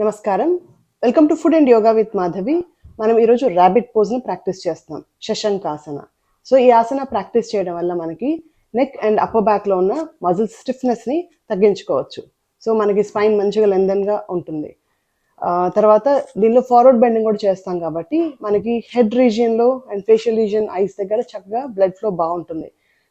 నమస్కారం. Welcome to food and yoga with Madhavi. మనం ఈరోజు ర్యాబిట్ పోజ్ని ప్రాక్టీస్ చేస్తాం. శశంకాసన సో ఈ ఆసన ప్రాక్టీస్ చేయడం వల్ల మనకి నెక్ అండ్ అప్పర్ బ్యాక్లో ఉన్న మజిల్ స్టిఫ్నెస్ని తగ్గించుకోవచ్చు. సో మనకి స్పైన్ మంచిగా లెందన్గా ఉంటుంది. తర్వాత దీనిలో ఫార్వర్డ్ బెండింగ్ కూడా చేస్తాం కాబట్టి మనకి హెడ్ రీజియన్లో అండ్ ఫేషియల్ రీజియన్ ఐస్ దగ్గర చక్కగా బ్లడ్ ఫ్లో బాగుంటుంది.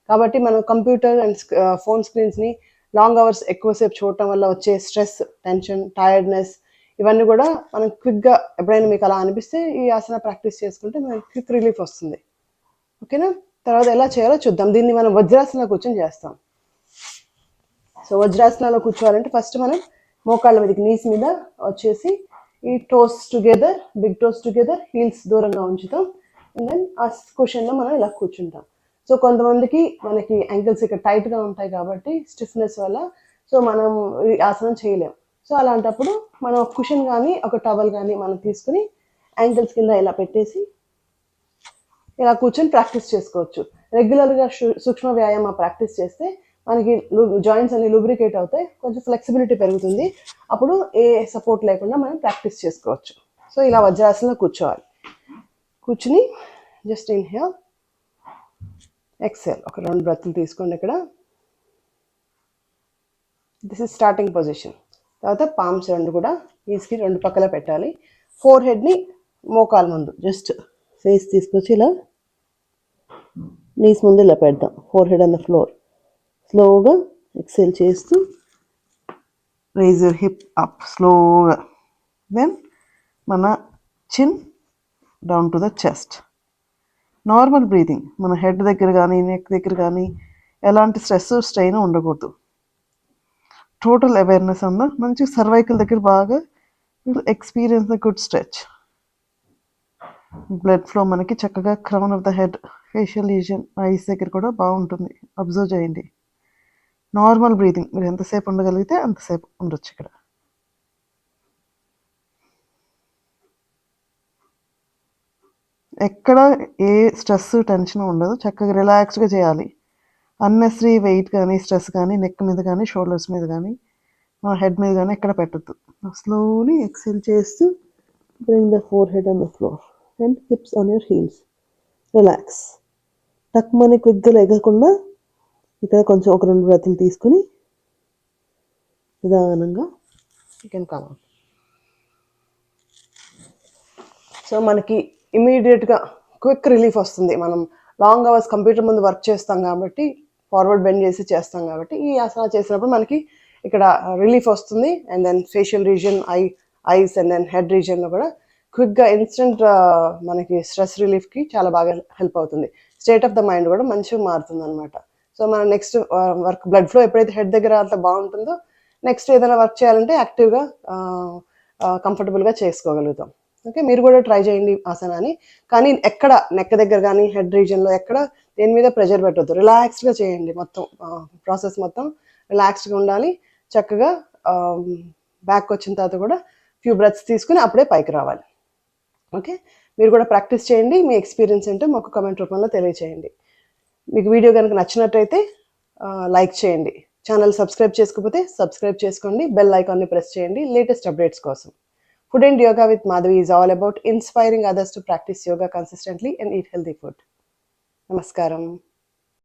కాబట్టి మనం కంప్యూటర్ అండ్ ఫోన్ స్క్రీన్స్ని లాంగ్ అవర్స్ ఎక్కువసేపు చూడటం వల్ల వచ్చే స్ట్రెస్ టెన్షన్ టైర్డ్నెస్ ఇవన్నీ కూడా మనం క్విక్గా ఎప్పుడైనా మీకు అలా అనిపిస్తే ఈ ఆసన ప్రాక్టీస్ చేసుకుంటే మనకి క్విక్ రిలీఫ్ వస్తుంది. ఓకేనా? తర్వాత ఎలా చేయాలో చూద్దాం. దీన్ని మనం వజ్రాసన కూర్చొని చేస్తాం. సో వజ్రాసనలో కూర్చోవాలంటే ఫస్ట్ మనం మోకాళ్ళ మీదకి నీస్ మీద వచ్చేసి ఈ toes together big toes together heels దూరంగా ఉంచుతాం. అండ్ దెన్ ఆ క్వశ్చన్లో మనం ఇలా కూర్చుంటాం. సో కొంతమందికి మనకి యాంకిల్స్ ఇక్కడ టైట్గా ఉంటాయి కాబట్టి స్టిఫ్నెస్ వల్ల సో మనం ఈ ఆసనం చేయలేం. సో అలాంటప్పుడు మనం ఒక కుషన్ కానీ ఒక టవల్ కానీ మనం తీసుకుని యాంకిల్స్ కింద ఇలా పెట్టేసి ఇలా కూర్చొని ప్రాక్టీస్ చేసుకోవచ్చు. రెగ్యులర్గా సూక్ష్మ వ్యాయామ ప్రాక్టీస్ చేస్తే మనకి జాయింట్స్ అన్ని లూబ్రికేట్ అవుతాయి కొంచెం ఫ్లెక్సిబిలిటీ పెరుగుతుంది. అప్పుడు ఏ సపోర్ట్ లేకుండా మనం ప్రాక్టీస్ చేసుకోవచ్చు. సో ఇలా వజ్రాసనంలో కూర్చోవాలి. కూర్చుని జస్ట్ ఇన్హేల్ ఎక్సెల్ ఒక రెండు బ్రతులు తీసుకోండి ఇక్కడ. దిస్ ఇస్ స్టార్టింగ్ పొజిషన్ తర్వాత పామ్స్ రెండు కూడా ఈస్కి రెండు పక్కల పెట్టాలి. ఫోర్ హెడ్ని మోకాల ముందు జస్ట్ ఫేస్ తీసుకొచ్చి ఇలా నీస్ ముందు ఇలా పెడదాం. Forehead on the floor స్లోగా ఎక్సెల్ చేస్తూ రైజ్ యువర్ హిప్ అప్ స్లోగా దెన్ మన chin down to the chest normal breathing మన హెడ్ దగ్గర కానీ నెక్ దగ్గర కానీ ఎలాంటి స్ట్రెస్ స్ట్రెయిన్ ఉండకూడదు. టోటల్ అవేర్నెస్ ఉందా మంచి సర్వైకల్ దగ్గర బాగా experience the good stretch blood flow మనకి చక్కగా crown of the head facial region eyes దగ్గర కూడా బాగుంటుంది. అబ్జర్వ్ చేయండి. నార్మల్ బ్రీతింగ్ మీరు ఎంతసేపు ఉండగలిగితే అంతసేపు ఉండొచ్చు ఇక్కడ. ఎక్కడ ఏ స్ట్రెస్ టెన్షన్ ఉండదు. చక్కగా రిలాక్స్డ్గా చేయాలి. అన్నెసరీ వెయిట్ కానీ స్ట్రెస్ కానీ నెక్ మీద కానీ షోల్డర్స్ మీద కానీ మన హెడ్ మీద కానీ ఎక్కడ పెట్టద్దు. స్లోలీ ఎక్సెల్ చేస్తూ bring the forehead on the floor and hips on your heels relax టక్ మనీ క్విక్గా ఎగకుండా ఇక్కడ కొంచెం ఒక రెండు బ్రతులు తీసుకుని నిదానంగా చికెన్ కమ్ సో మనకి ఇమీడియట్గా క్విక్ రిలీఫ్ వస్తుంది. మనం లాంగ్ అవర్స్ కంప్యూటర్ ముందు వర్క్ చేస్తాం కాబట్టి ఫార్వర్డ్ బెండ్ చేసి చేస్తాం కాబట్టి ఈ ఆసన చేసినప్పుడు మనకి ఇక్కడ రిలీఫ్ వస్తుంది. And then facial region I eyes and then head రీజియన్లో కూడా క్విక్గా ఇన్స్టెంట్ మనకి స్ట్రెస్ రిలీఫ్కి చాలా బాగా హెల్ప్ అవుతుంది. స్టేట్ ఆఫ్ ద మైండ్ కూడా మంచిగా మారుతుంది అనమాట సో మనం నెక్స్ట్ వర్క్ బ్లడ్ ఫ్లో ఎప్పుడైతే హెడ్ దగ్గర అంత బాగుంటుందో నెక్స్ట్ ఏదైనా వర్క్ చేయాలంటే యాక్టివ్గా కంఫర్టబుల్గా చేసుకోగలుగుతాం. ఓకే మీరు కూడా ట్రై చేయండి ఆసనాన్ని కానీ ఎక్కడ నెక్ దగ్గర కానీ హెడ్ రీజన్లో ఎక్కడ దేని మీద ప్రెషర్ పెట్టవద్దు రిలాక్స్డ్గా చేయండి మొత్తం ప్రాసెస్ మొత్తం. రిలాక్స్డ్గా ఉండాలి. చక్కగా బ్యాక్ వచ్చిన తర్వాత కూడా ఫ్యూ బ్రెత్స్ తీసుకుని అప్పుడే పైకి రావాలి. ఓకే మీరు కూడా ప్రాక్టీస్ చేయండి. మీ ఎక్స్పీరియన్స్ ఏంటో మాకు కమెంట్ రూపంలో తెలియచేయండి. మీకు వీడియో కనుక నచ్చినట్టయితే లైక్ చేయండి. ఛానల్ సబ్స్క్రైబ్ చేసుకోకపోతే సబ్స్క్రైబ్ చేసుకోండి. బెల్ ఐకాన్ని ప్రెస్ చేయండి. లేటెస్ట్ అప్డేట్స్ కోసం. Food Yoga with Madhavi is all about inspiring others to practice yoga consistently and eat healthy food. Namaskaram.